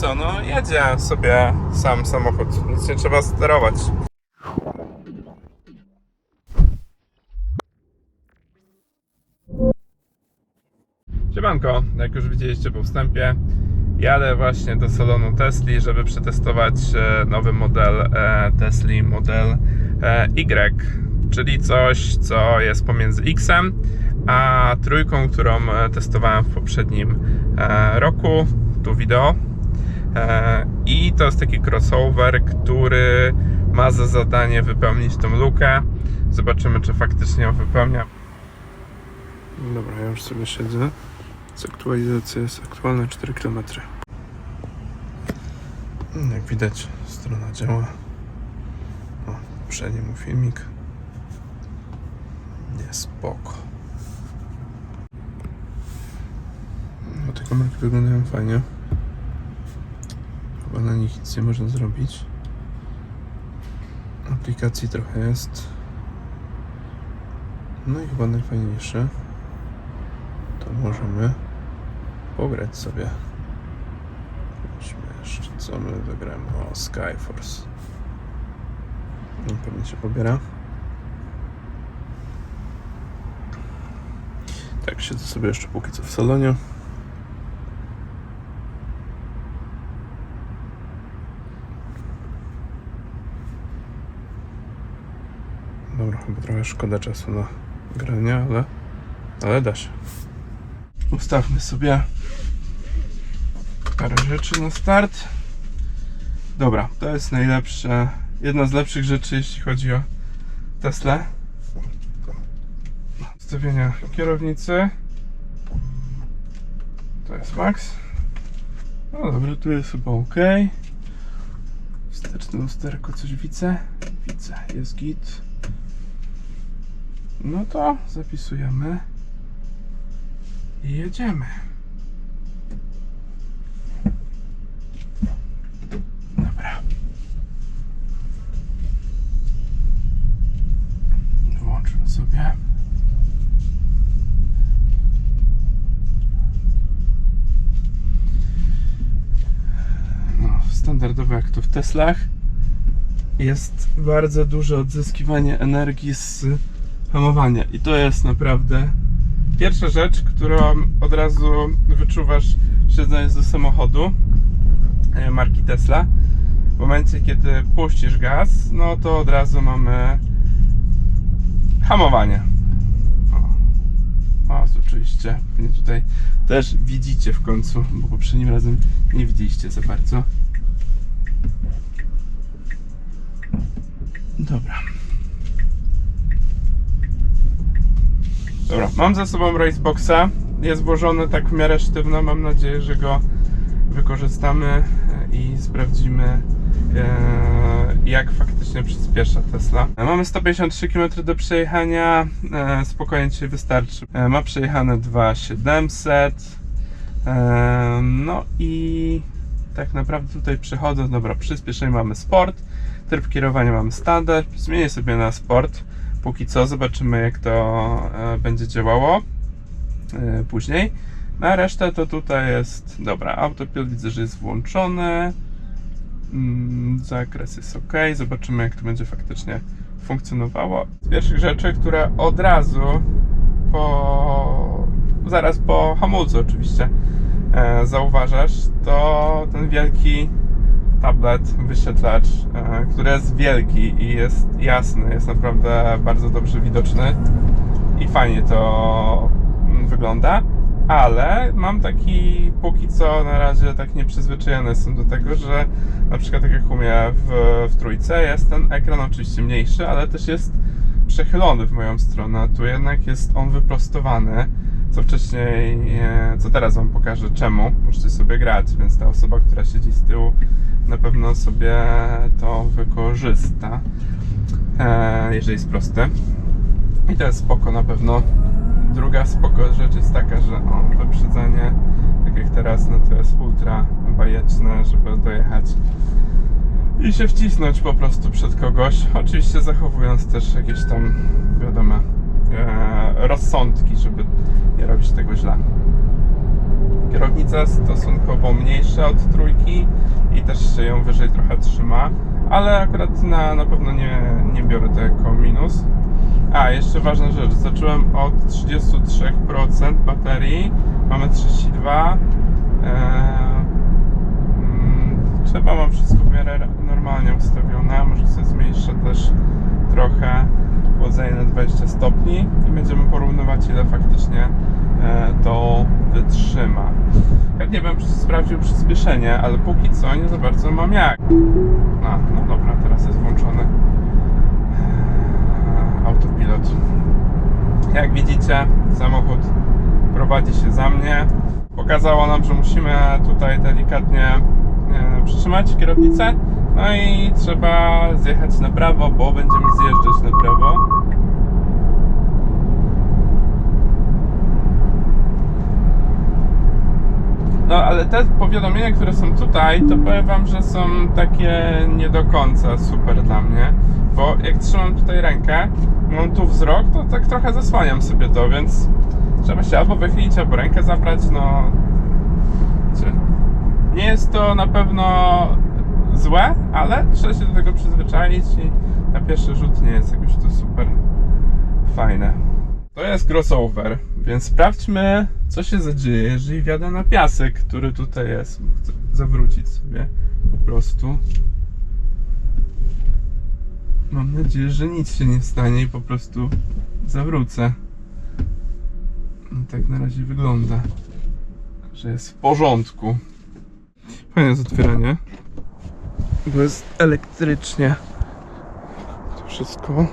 co, no jedzie sobie sam samochód, nic nie trzeba sterować. Siemanko, jak już widzieliście po wstępie, jadę właśnie do salonu Tesli, żeby przetestować e, nowy model e, Tesli, model e, Y, czyli coś, co jest pomiędzy X-em a trójką, którą testowałem w poprzednim roku, tu wideo. E, I to jest taki crossover, który ma za zadanie wypełnić tą lukę. Zobaczymy, czy faktycznie ją wypełnia. Dobra, ja już sobie siedzę. Zaktualizacja jest aktualna 4 km. Jak widać, strona działa. O, przedni mu filmik. Jest spoko. No te kamerki wyglądają fajnie. Chyba na nich nic nie można zrobić. Aplikacji trochę jest. No i chyba najfajniejsze to możemy pograć sobie. Zobaczmy jeszcze, co my zagramy. O, Skyforce. No, pewnie się pobiera. Tak, siedzę sobie jeszcze póki co w salonie. Dobra, chyba trochę szkoda czasu na granie, ale, ale da się. Ustawmy sobie parę rzeczy na start. Dobra, to jest najlepsze, jedna z lepszych rzeczy, jeśli chodzi o Tesla. Ustawienia kierownicy. To jest max. No dobra, tu jest chyba ok. Wsteczne lusterko, coś widzę? Widzę, jest git. No to zapisujemy i jedziemy. Dobra. Włączmy sobie. No, jak to w Teslach jest bardzo duże odzyskiwanie energii z hamowania i to jest naprawdę pierwsza rzecz, którą od razu wyczuwasz siedząc do samochodu e, marki Tesla. W momencie, kiedy puścisz gaz, no to od razu mamy hamowanie. O, oczywiście. Pewnie tutaj też widzicie w końcu, bo poprzednim razem nie widzieliście za bardzo. Dobra. Dobra, mam za sobą Raceboxa. Jest włożony tak w miarę sztywno. Mam nadzieję, że go wykorzystamy e, i sprawdzimy, e, jak faktycznie przyspiesza Tesla. E, Mamy 153 km do przejechania. Spokojnie dzisiaj wystarczy. Ma przejechane 2700. E, No i tak naprawdę tutaj przechodzę. Dobra, przyspieszenie mamy sport. Tryb kierowania mamy standard. Zmienię sobie na sport póki co. Zobaczymy, jak to e, będzie działało e, później. Na resztę to tutaj jest. Dobra, autopilot widzę, że jest włączony. Mm, Zakres jest ok. Zobaczymy, jak to będzie faktycznie funkcjonowało. Z pierwszych rzeczy, które od razu po. zaraz po hamulcu, oczywiście, e, zauważasz, to ten wielki tablet, wyświetlacz, e, który jest wielki i jest jasny, jest naprawdę bardzo dobrze widoczny i fajnie to mm, wygląda, ale mam taki póki co na razie tak nieprzyzwyczajony jestem do tego, że na przykład tak jak u mnie w, w trójce jest ten ekran oczywiście mniejszy, ale też jest przechylony w moją stronę, tu jednak jest on wyprostowany, co wcześniej, co teraz Wam pokażę czemu, możecie sobie grać, więc ta osoba, która siedzi z tyłu na pewno sobie to wykorzysta, e, jeżeli jest prosty. I to jest spoko na pewno. Druga spoko rzecz jest taka, że o, wyprzedzenie, tak jak teraz, no to jest ultra bajeczne, żeby dojechać i się wcisnąć po prostu przed kogoś. Oczywiście zachowując też jakieś tam, wiadomo, e, rozsądki, żeby nie robić tego źle. Kierownica stosunkowo mniejsza od trójki i też się ją wyżej trochę trzyma, ale akurat na, na pewno nie, nie biorę to jako minus. A, jeszcze ważna rzecz, zacząłem od 33% baterii, mamy 32. Eee, mm, trzeba mam wszystko w miarę normalnie ustawione, może sobie zmniejszę też trochę chłodzenie na 20 stopni i będziemy porównywać ile faktycznie e, to wytrzyma. Chętnie bym sprawdził przyspieszenie, ale póki co nie za bardzo mam jak. No dobra, teraz jest włączony e, autopilot. Jak widzicie, samochód prowadzi się za mnie. Pokazało nam, że musimy tutaj delikatnie e, przytrzymać kierownicę. No i trzeba zjechać na prawo, bo będziemy zjeżdżać na prawo. No ale te powiadomienia, które są tutaj, to powiem wam, że są takie nie do końca super dla mnie. Bo jak trzymam tutaj rękę, mam tu wzrok, to tak trochę zasłaniam sobie to, więc trzeba się albo wychylić, albo rękę zabrać, no... Nie jest to na pewno złe, ale trzeba się do tego przyzwyczaić i na pierwszy rzut nie jest jakoś to super fajne. To jest crossover, więc sprawdźmy, co się zadzieje, jeżeli wjadę na piasek, który tutaj jest. Chcę zawrócić sobie po prostu. Mam nadzieję, że nic się nie stanie i po prostu zawrócę. No, tak na razie wygląda, że jest w porządku. Fajne jest otwieranie, bo jest elektrycznie. To wszystko.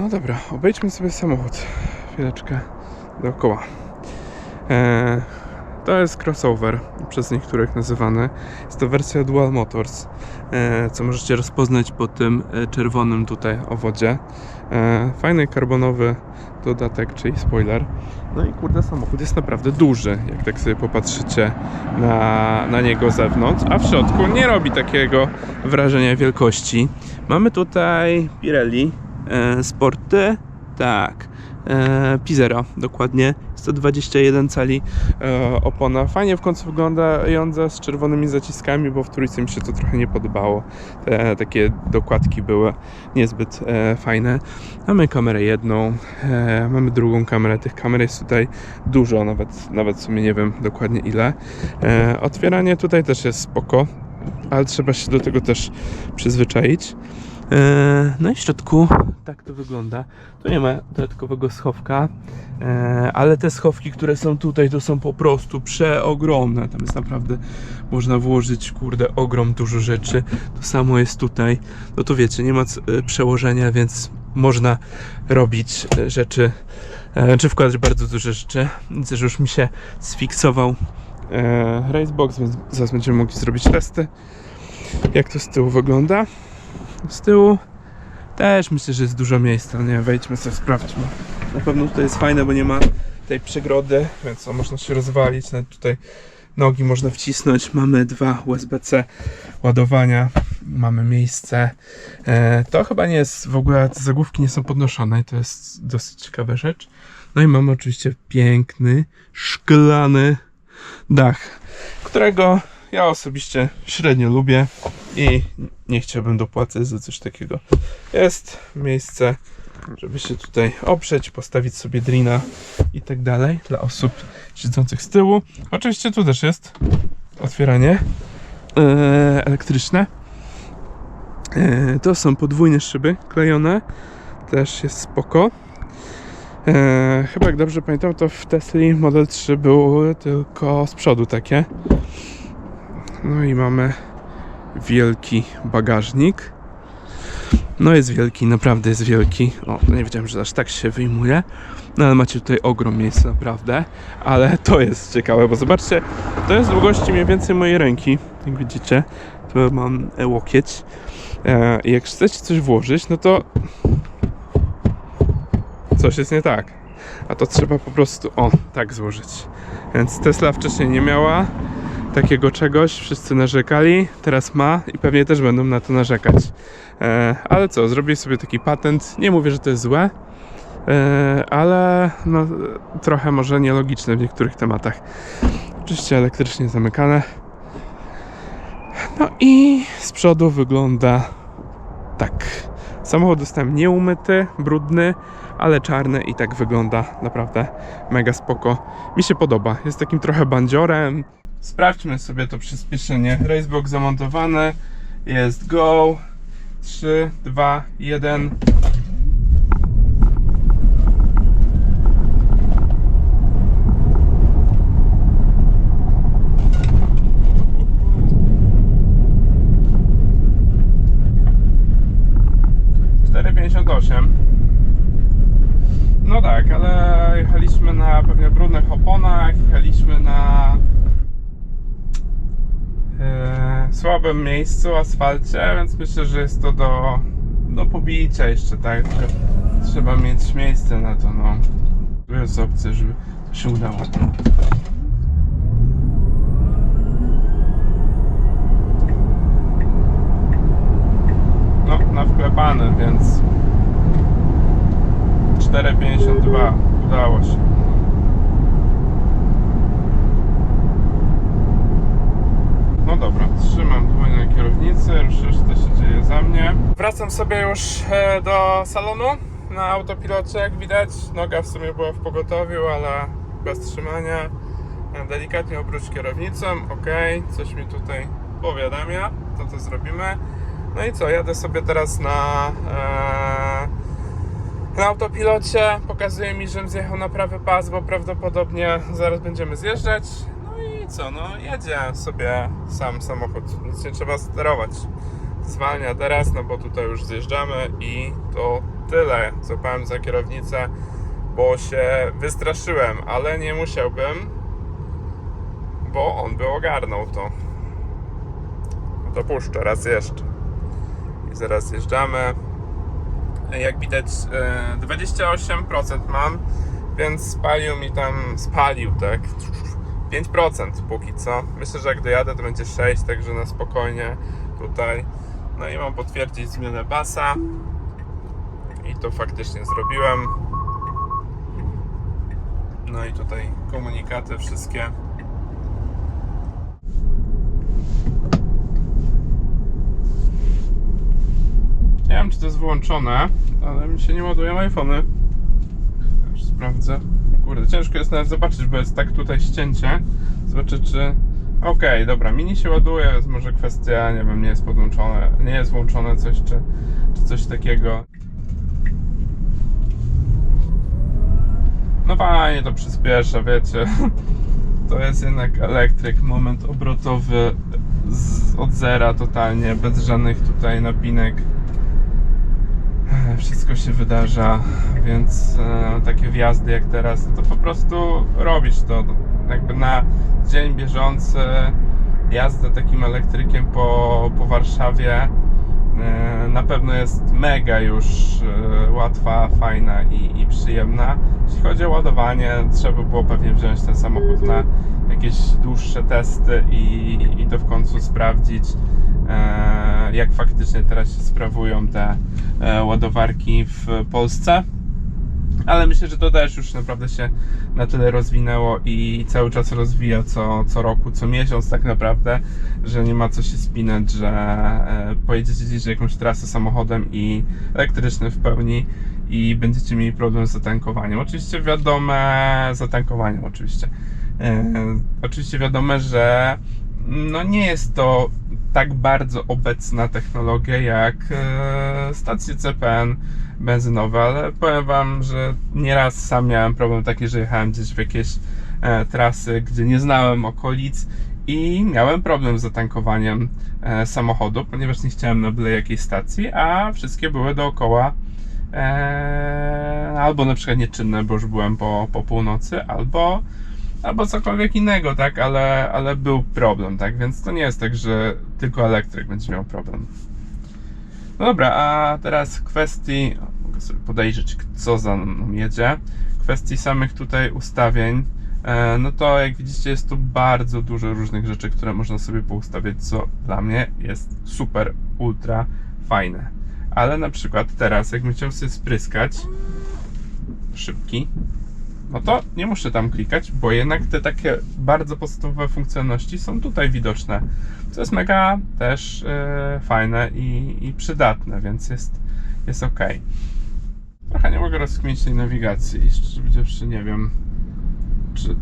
No dobra, obejdźmy sobie samochód. Chwileczkę dookoła. Eee, to jest crossover, przez niektórych nazywany. Jest to wersja Dual Motors, eee, co możecie rozpoznać po tym e, czerwonym tutaj owodzie. Eee, fajny karbonowy dodatek, czyli spoiler. No i kurde, samochód jest naprawdę duży, jak tak sobie popatrzycie na, na niego z zewnątrz, a w środku nie robi takiego wrażenia wielkości. Mamy tutaj Pirelli e, Sporty, tak, e, Pizera dokładnie, 121 cali e, opona. Fajnie w końcu wyglądająca z czerwonymi zaciskami, bo w trójce mi się to trochę nie podobało. Te takie dokładki były niezbyt e, fajne. Mamy kamerę jedną, e, mamy drugą kamerę. Tych kamer jest tutaj dużo, nawet, nawet w sumie nie wiem dokładnie ile. E, otwieranie tutaj też jest spoko, ale trzeba się do tego też przyzwyczaić. E, No i w środku tak to wygląda. Tu nie ma dodatkowego schowka, e, ale te schowki, które są tutaj, to są po prostu przeogromne. Tam jest naprawdę, można włożyć, kurde, ogrom dużo rzeczy. To samo jest tutaj. No to wiecie, nie ma e, przełożenia, więc można robić rzeczy, czy wkładać bardzo duże rzeczy. Widzę, że już mi się sfiksował Racebox, więc zaraz będziemy mogli zrobić testy. Jak to z tyłu wygląda? Z tyłu też myślę, że jest dużo miejsca. Nie, wejdźmy sobie, sprawdźmy. Na pewno tutaj jest fajne, bo nie ma tej przegrody, więc o, można się rozwalić. Nawet tutaj nogi można wcisnąć. Mamy dwa USB-C ładowania. Mamy miejsce. E, to chyba nie jest w ogóle, te zagłówki nie są podnoszone i to jest dosyć ciekawa rzecz. No i mamy oczywiście piękny, szklany dach, którego ja osobiście średnio lubię i nie chciałbym dopłacać za coś takiego. Jest miejsce, żeby się tutaj oprzeć, postawić sobie drina i tak dalej dla osób siedzących z tyłu. Oczywiście tu też jest otwieranie e, elektryczne. E, to są podwójne szyby klejone, też jest spoko. E, chyba jak dobrze pamiętam, to w Tesli Model 3 były tylko z przodu takie. No i mamy wielki bagażnik. No jest wielki, naprawdę jest wielki. O, no nie wiedziałem, że aż tak się wyjmuje. No ale macie tutaj ogrom miejsca, naprawdę. Ale to jest ciekawe, bo zobaczcie, to jest długości mniej więcej mojej ręki. Jak widzicie, tu mam e, łokieć. E, jak chcecie coś włożyć, no to coś jest nie tak. A to trzeba po prostu, o, tak złożyć. Więc Tesla wcześniej nie miała takiego czegoś, wszyscy narzekali, teraz ma i pewnie też będą na to narzekać. E, ale co, zrobię sobie taki patent. Nie mówię, że to jest złe, e, ale no, trochę może nielogiczne w niektórych tematach. Oczywiście elektrycznie zamykane. No i z przodu wygląda tak. Samochód dostałem nieumyty, brudny, ale czarny i tak wygląda naprawdę mega spoko. Mi się podoba. Jest takim trochę bandziorem. Sprawdźmy sobie to przyspieszenie. Racebox zamontowany. Jest go. 3, 2, 1. Cztery pięćdziesiąt osiem. No tak, ale jechaliśmy na pewnie brudnych oponach, jechaliśmy na słabym miejscu, asfalcie, więc myślę, że jest to do, do pobicia jeszcze, tak? Trzeba mieć miejsce na to, no. Tu jest opcja, żeby to się udało. No, na wklepany, więc 4,52 udało się. No dobra, trzymam dłoń na kierownicy, już reszta się dzieje za mnie. Wracam sobie już e, do salonu na autopilocie, jak widać. Noga w sumie była w pogotowiu, ale bez trzymania. E, Delikatnie obróć kierownicą, ok, coś mi tutaj powiadamia, to to zrobimy. No i co, jadę sobie teraz na, e, na autopilocie. Pokazuje mi, żebym zjechał na prawy pas, bo prawdopodobnie zaraz będziemy zjeżdżać. No co, no jedzie sobie sam samochód, nic nie trzeba sterować. Zwalnia teraz, no bo tutaj już zjeżdżamy i to tyle. Złapałem za kierownicę, bo się wystraszyłem, ale nie musiałbym, bo on by ogarnął to. No to puszczę raz jeszcze. I zaraz zjeżdżamy. Jak widać, e, 28% mam, więc spalił mi tam, spalił tak, 5% póki co. Myślę, że jak dojadę, to będzie 6, także na spokojnie tutaj. No i mam potwierdzić zmianę basa. I to faktycznie zrobiłem. No i tutaj komunikaty wszystkie. Nie wiem, czy to jest wyłączone, ale mi się nie ładują iPhony. Już sprawdzę. Kurde, ciężko jest nawet zobaczyć, bo jest tak tutaj ścięcie. Zobaczę, czy... Okej, dobra, mini się ładuje, jest może kwestia, nie wiem, nie jest podłączone, nie jest włączone coś, czy, czy coś takiego. No fajnie to przyspiesza, wiecie. To jest jednak elektryk, moment obrotowy z, od zera totalnie, bez żadnych tutaj napinek. Wszystko się wydarza, więc e, takie wjazdy jak teraz, to po prostu robisz to. Jakby na dzień bieżący jazda takim elektrykiem po, po Warszawie e, na pewno jest mega już e, łatwa, fajna i, i przyjemna. Jeśli chodzi o ładowanie, trzeba było pewnie wziąć ten samochód na jakieś dłuższe testy i, i to w końcu sprawdzić, jak faktycznie teraz się sprawują te e, ładowarki w Polsce. Ale myślę, że to też już naprawdę się na tyle rozwinęło i cały czas rozwija co, co roku, co miesiąc tak naprawdę, że nie ma co się spinać, że e, pojedziecie gdzieś jakąś trasę samochodem i elektryczny w pełni i będziecie mieli problem z zatankowaniem. Oczywiście wiadome, zatankowaniem oczywiście. E, oczywiście wiadome, że no nie jest to tak bardzo obecna technologia jak e, stacje CPN benzynowe, ale powiem Wam, że nieraz sam miałem problem taki, że jechałem gdzieś w jakieś e, trasy, gdzie nie znałem okolic i miałem problem z zatankowaniem e, samochodu, ponieważ nie chciałem na byle jakiej stacji, a wszystkie były dookoła albo na przykład nieczynne, bo już byłem po, po północy, albo albo cokolwiek innego, tak, ale, ale był problem, tak, więc to nie jest tak, że tylko elektryk będzie miał problem. No dobra, a teraz w kwestii, mogę sobie podejrzeć, co za mną jedzie, w kwestii samych tutaj ustawień, e, no to jak widzicie jest tu bardzo dużo różnych rzeczy, które można sobie poustawiać, co dla mnie jest super, ultra fajne. Ale na przykład teraz, jakbym chciał sobie spryskać, szybki, no to nie muszę tam klikać, bo jednak te takie bardzo podstawowe funkcjonalności są tutaj widoczne. Co jest mega też e, fajne i, i przydatne, więc jest, jest ok. Trochę nie mogę rozkminić tej nawigacji i szczerze powiedziawszy nie wiem, czy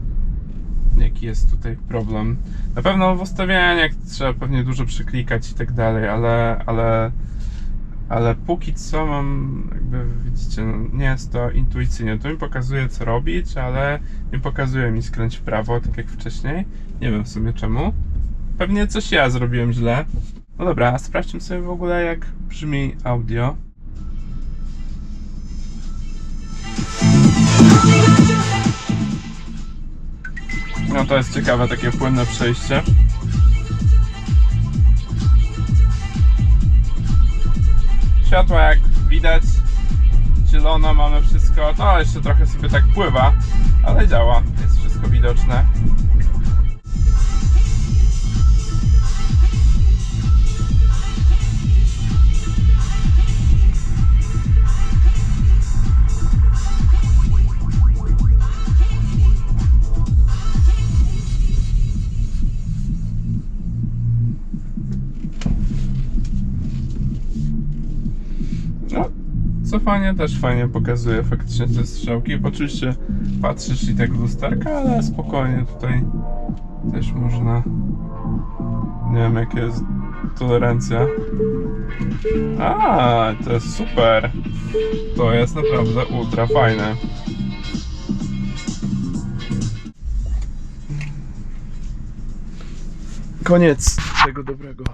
jaki jest tutaj problem. Na pewno w ustawieniach trzeba pewnie dużo przeklikać i tak dalej, ale, ale, ale póki co mam, jakby widzicie, no, nie jest to intuicyjnie. To mi pokazuje co robić, ale nie pokazuje mi skręć w prawo, tak jak wcześniej. Nie wiem w sumie czemu. Pewnie coś ja zrobiłem źle. No dobra, a sprawdźmy sobie w ogóle jak brzmi audio. No to jest ciekawe, takie płynne przejście. Światła jak widać, zielono mamy wszystko, no jeszcze trochę sobie tak pływa, ale działa, jest wszystko widoczne. Cofanie też fajnie pokazuje faktycznie te strzałki. Oczywiście patrzysz i tak w lusterka, ale spokojnie tutaj też można. Nie wiem, jaka jest tolerancja. A, to jest super. To jest naprawdę ultra fajne. Koniec tego dobrego.